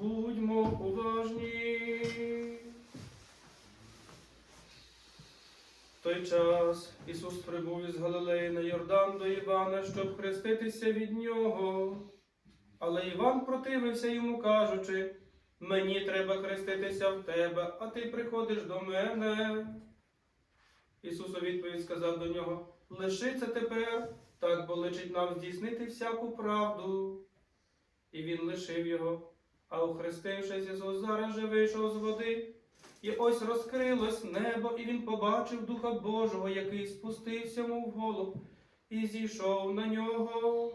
Будьмо уважні. В той час Ісус прибув із Галилеї на Йордан до Івана, щоб хреститися від нього. Але Іван противився йому, кажучи, мені треба хреститися в тебе, а ти приходиш до мене. Ісус у відповідь сказав до нього: Лишиться це тепер, так бо личить нам здійснити всяку правду. І він лишив його. А охрестившись, Ісус зараз же вийшов з води. І ось розкрилось небо, і він побачив Духа Божого, який спустився йому в голуб, і зійшов на нього.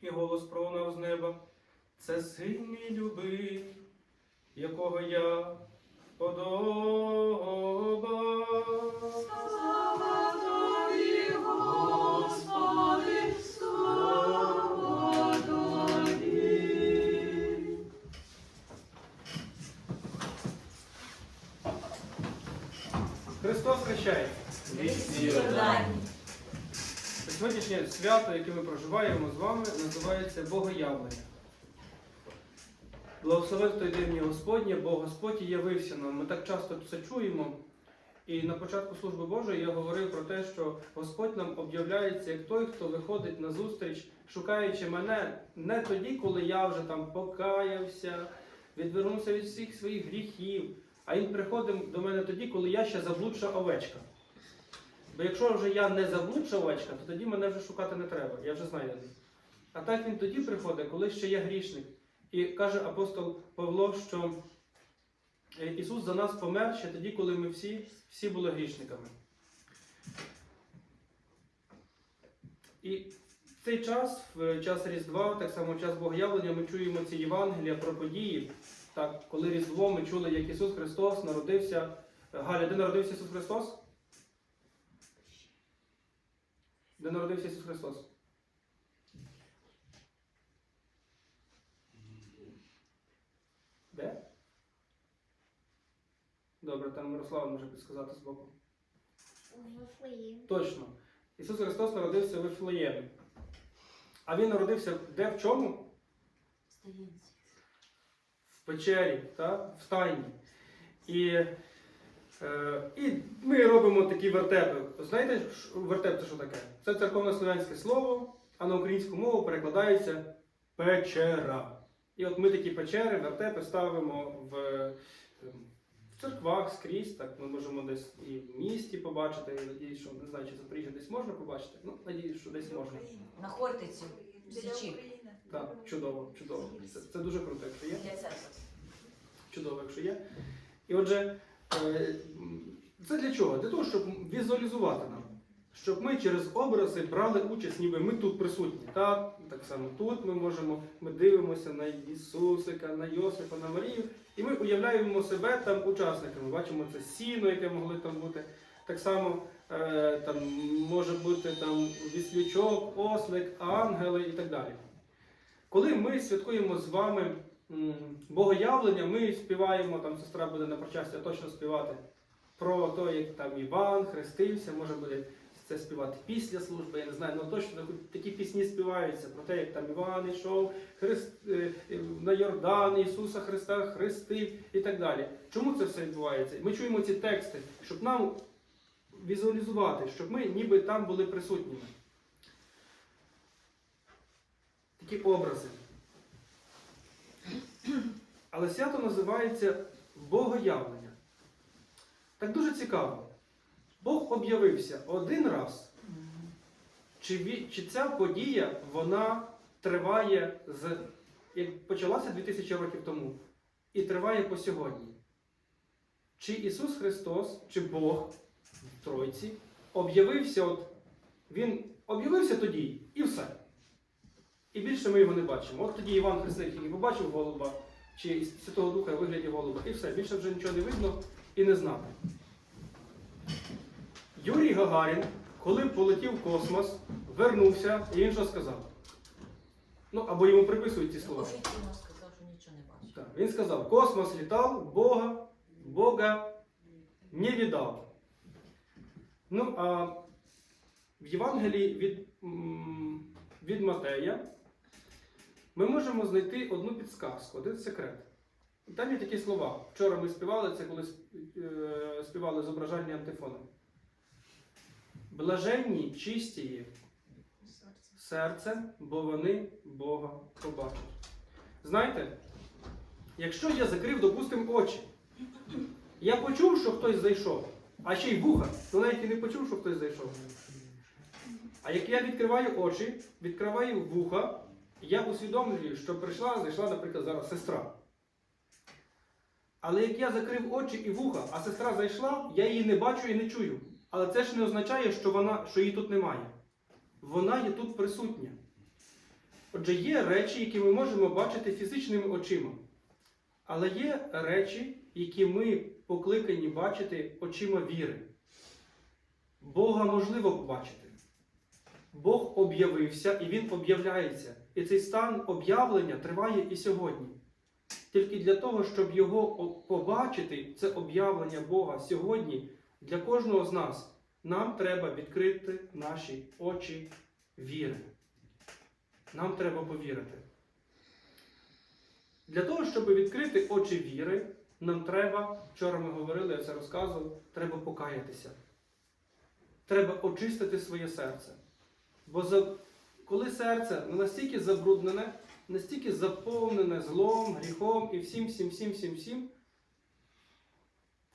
І голос пролунав з неба. Це син мій любий, якого я подобав. Сьогоднішнє свято, яке ми проживаємо з вами, називається Богоявлення. Благословив той день Господнє, бо Господь явився нам. Ми так часто це чуємо. І на початку служби Божої я говорив про те, що Господь нам об'являється як той, хто виходить на зустріч, шукаючи мене не тоді, коли я вже там покаявся, відвернувся від всіх своїх гріхів, а Він приходить до мене тоді, коли я ще заблудша овечка. Бо якщо вже я не заблудша овечка, то тоді мене вже шукати не треба, я вже знайдений. А так він тоді приходить, коли ще є грішник. І каже апостол Павло, що е, Ісус за нас помер ще тоді, коли ми всі, всі були грішниками. І в цей час, в час Різдва, так само в час Богоявлення, ми чуємо ці Євангелія про події. Так, коли Різдво ми чули, як Ісус Христос народився. Галя, де народився Ісус Христос? Де народився Ісус Христос? Де? Добре, там Мирослава може підсказати збоку. Точно. Ісус Христос народився в Вифлеємі. А Він народився де в чому? В печері, та? в стайні. І, і ми робимо такі вертепи. Знаєте, вертеп це що таке? Це церковнослов'янське слово, а на українську мову перекладається печера. І от ми такі печери, вертепи ставимо в, е, в церквах скрізь. Так, ми можемо десь і в місті побачити. Я надіюсь, що не знаю, чи Запоріжжя десь можна побачити. Ну, надіюсь, що десь можна. На Хортицю, в Січі. Так, чудово, чудово. Це, це дуже круто, якщо є. Чудово, якщо є. І отже, е, це для чого? Для того, щоб візуалізувати нам. Щоб ми через образи брали участь, ніби ми тут присутні. Так, так само тут ми можемо, ми дивимося на Ісусика, на Йосипа, на Марію, і ми уявляємо себе там учасниками. Бачимо це сіно, яке могли там бути. Так само е, там може бути там віслючок, ослик, ангели і так далі. Коли ми святкуємо з вами богоявлення, ми співаємо, там сестра буде на причастя точно співати про те, як там Іван хрестився, може буде це співати після служби, я не знаю, але точно такі пісні співаються про те, як там Іван йшов хрест, е, е, на Йордан, Ісуса Христа хрестив і так далі. Чому це все відбувається? Ми чуємо ці тексти, щоб нам візуалізувати, щоб ми ніби там були присутніми. Такі образи. Але свято називається Богоявлення. Так дуже цікаво. Бог об'явився один раз. Чи, чи ця подія вона триває з як почалася 2000 років тому і триває по сьогодні? Чи Ісус Христос, чи Бог в Тройці об'явився, от Він об'явився тоді і все. І більше ми його не бачимо. От тоді Іван Хреститель побачив голуба, чи Святого Духа в вигляді голуба, і все, більше вже нічого не видно і не знати. Юрій Гагарін, коли полетів в космос, вернувся, і він що сказав? Ну, або йому приписують ці слова. Не бачив. Так, він сказав, космос літав, Бога, Бога не віддав. Ну, а в Євангелії від, від Матея ми можемо знайти одну підсказку, один секрет. Там є такі слова. Вчора ми співали це, коли е, співали зображання антифони. Блаженні чисті серце, бо вони Бога побачать. Знаєте, якщо я закрив, допустимо, очі, я почув, що хтось зайшов, а ще й вуха, то навіть і не почув, що хтось зайшов. А як я відкриваю очі, відкриваю вуха, я усвідомлюю, що прийшла, зайшла, наприклад, зараз сестра. Але як я закрив очі і вуха, а сестра зайшла, я її не бачу і не чую. Але це ж не означає, що, вона, що її тут немає. Вона є тут присутня. Отже, є речі, які ми можемо бачити фізичними очима. Але є речі, які ми покликані бачити очима віри. Бога можливо побачити. Бог об'явився і Він об'являється. І цей стан об'явлення триває і сьогодні. Тільки для того, щоб його побачити, це об'явлення Бога сьогодні, для кожного з нас, нам треба відкрити наші очі віри. Нам треба повірити. Для того, щоб відкрити очі віри, нам треба, вчора ми говорили, я це розказував, треба покаятися. Треба очистити своє серце. Бо за, коли серце настільки забруднене, настільки заповнене злом, гріхом і всім, всім, всім, всім, всім,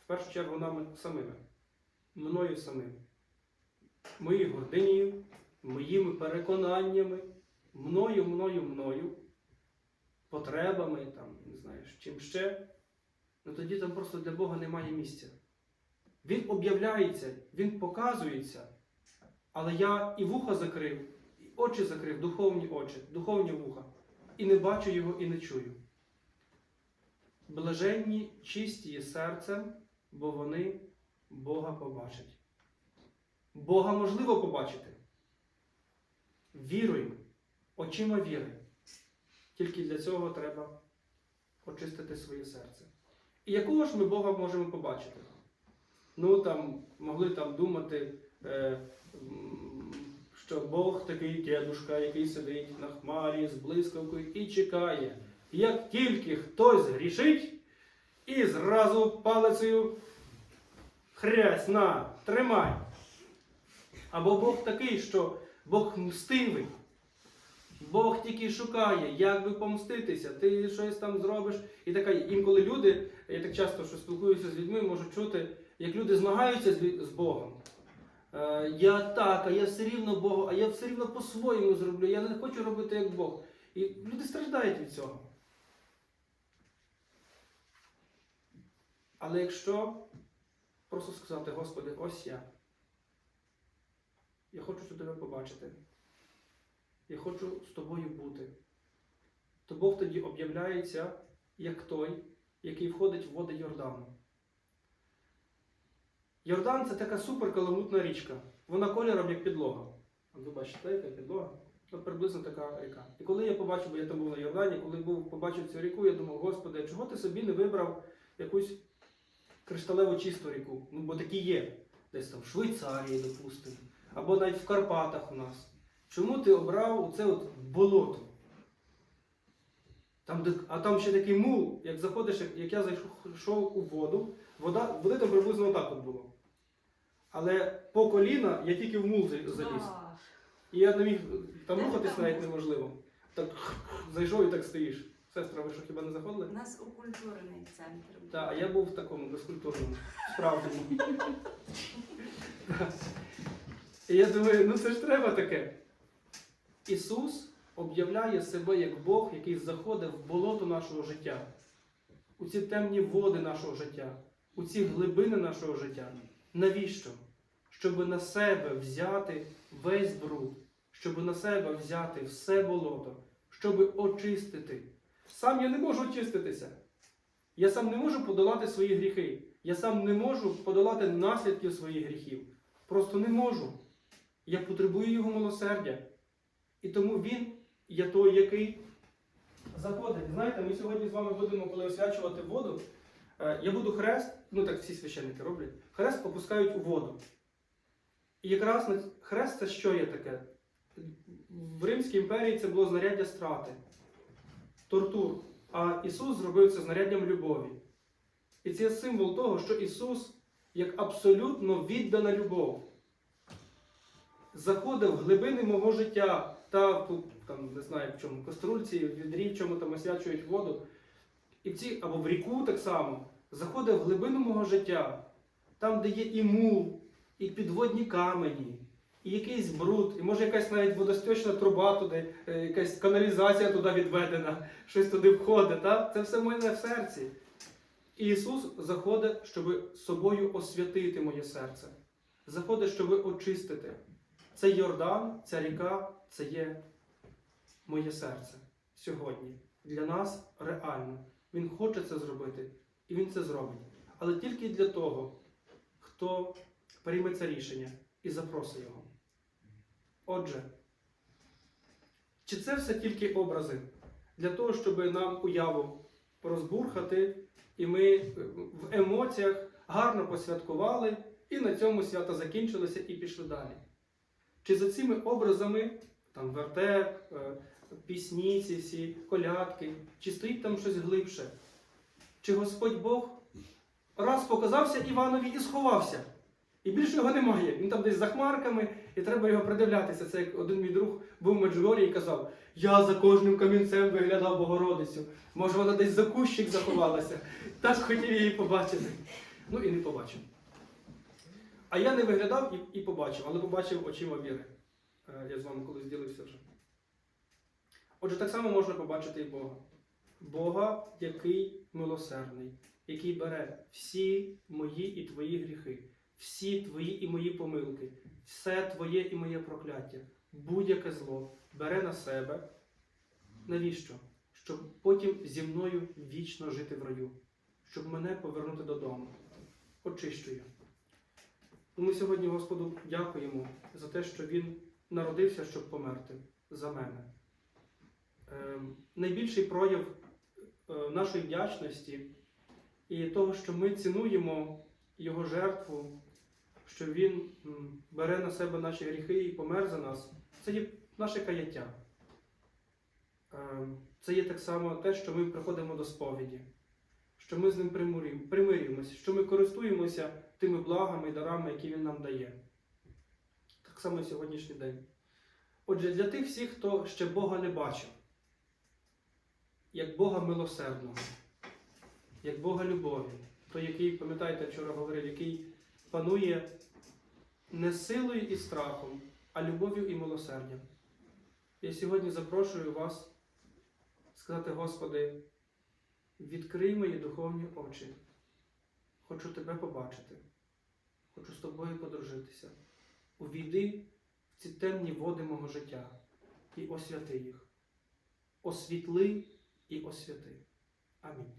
в першу чергу нами самими, мною самим, моєю гординею, моїми переконаннями, мною, мною, мною, потребами, там, не знаю, чим ще, ну тоді там просто для Бога немає місця. Він об'являється, він показується, але я і вуха закрив, і очі закрив, духовні очі, духовні вуха, і не бачу його, і не чую. Блаженні, чисті є серцем, бо вони Бога побачать. Бога можливо побачити. Вірою, очима віри. Тільки для цього треба очистити своє серце. І якого ж ми Бога можемо побачити? Ну там могли там думати, е, що Бог такий дедушка, який сидить на хмарі з блискавкою і чекає. Як тільки хтось грішить, і зразу палицею хрясь на, тримай. Або Бог такий, що Бог мстивий. Бог тільки шукає, як би помститися, ти щось там зробиш. І така інколи люди, я так часто що спілкуюся з людьми, можу чути, як люди змагаються з, Богом. Е, я так, а я все рівно Богу, а я все рівно по-своєму зроблю, я не хочу робити як Бог. І люди страждають від цього. Але якщо просто сказати, Господи, ось я. Я хочу тебе побачити. Я хочу з тобою бути. То Бог тоді об'являється як той, який входить в води Йордану. Йордан це така суперкаламутна річка. Вона кольором як підлога. Ви бачите, яка підлога? От приблизно така ріка. І коли я побачив, бо я там був на Йордані, коли був, побачив цю ріку, я думав, Господи, чого ти собі не вибрав якусь кришталево чисту ріку? Ну, бо такі є. Десь там в Швейцарії, допустимо, або навіть в Карпатах у нас. Чому ти обрав оце от болото? Там, а там ще такий мул, як заходиш, як я зайшов у воду, вода, води там приблизно отак от було. Але по коліна я тільки в мул заліз. І я не міг там рухатись навіть неможливо. Так зайшов і так стоїш. Сестра, ви що хіба не заходили? У нас окультурений центр. Так, а я був в такому безкультурному, справжньому. І я думаю, ну це ж треба таке. Ісус об'являє себе як Бог, який заходить в болото нашого життя, у ці темні води нашого життя, у ці глибини нашого життя. Навіщо? Щоб на себе взяти весь бруд, щоб на себе взяти все болото, щоб очистити. Сам я не можу очиститися. Я сам не можу подолати свої гріхи. Я сам не можу подолати наслідків своїх гріхів. Просто не можу. Я потребую його милосердя. І тому він є той, який заходить. Знаєте, ми сьогодні з вами будемо, коли освячувати воду. е, Я буду хрест, ну так всі священники роблять, хрест опускають у воду. І якраз хрест це що є таке? В Римській імперії це було знаряддя страти, тортур. А Ісус зробив це знаряддям любові. І це символ того, що Ісус як абсолютно віддана любов. заходив в глибини мого життя та там, не знаю в чому, каструльці, в відрі, в чому там освячують воду, і в ці, або в ріку так само, заходив в глибину мого життя, там, де є і мул, і підводні камені, і якийсь бруд, і може якась навіть водосточна труба туди, е, якась каналізація туди відведена, щось туди входить. Та? Це все мене в серці. І Ісус заходить, щоб собою освятити моє серце. Заходить, щоб очистити. Це Йордан, ця ріка, це є моє серце сьогодні. Для нас реально. Він хоче це зробити, і він це зробить. Але тільки для того, хто прийме це рішення і запросить його. Отже, чи це все тільки образи? Для того, щоб нам уяву розбурхати, і ми в емоціях гарно посвяткували, і на цьому свято закінчилося і пішли далі. Чи за цими образами, там вертеп, е, пісні, ці всі, колядки, чи стоїть там щось глибше? Чи Господь Бог раз показався Іванові і сховався? І більше його немає. Він там десь за хмарками, і треба його придивлятися. Це як один мій друг був в Меджугорі і казав: Я за кожним камінцем виглядав Богородицю. Може, вона десь за кущик заховалася. Так хотів її побачити. Ну і не побачив. А я не виглядав і, і побачив, але побачив очима віри. Е, Я з вами колись ділився вже. Отже, так само можна побачити і Бога. Бога, який милосердний, який бере всі мої і твої гріхи, всі твої і мої помилки, все твоє і моє прокляття, будь-яке зло бере на себе. Навіщо? Щоб потім зі мною вічно жити в раю, щоб мене повернути додому. Очищує. Ми сьогодні Господу дякуємо за те, що Він народився, щоб померти за мене. Е, найбільший прояв е, нашої вдячності і того, що ми цінуємо Його жертву, що Він бере на себе наші гріхи і помер за нас, це є наше каяття. Е, Це є так само те, що ми приходимо до сповіді, що ми з ним примирюємо- примирюємося, що ми користуємося тими благами і дарами, які він нам дає. Так само і сьогоднішній день. Отже, для тих всіх, хто ще Бога не бачив, як Бога милосердного, як Бога любові, той, який, пам'ятаєте, вчора говорив, який панує не силою і страхом, а любов'ю і милосердям. Я сьогодні запрошую вас сказати, Господи, відкрий мої духовні очі. Хочу тебе побачити. Хочу з тобою подружитися. Увійди в ці темні води мого життя і освяти їх. Освітли і освяти. Амінь.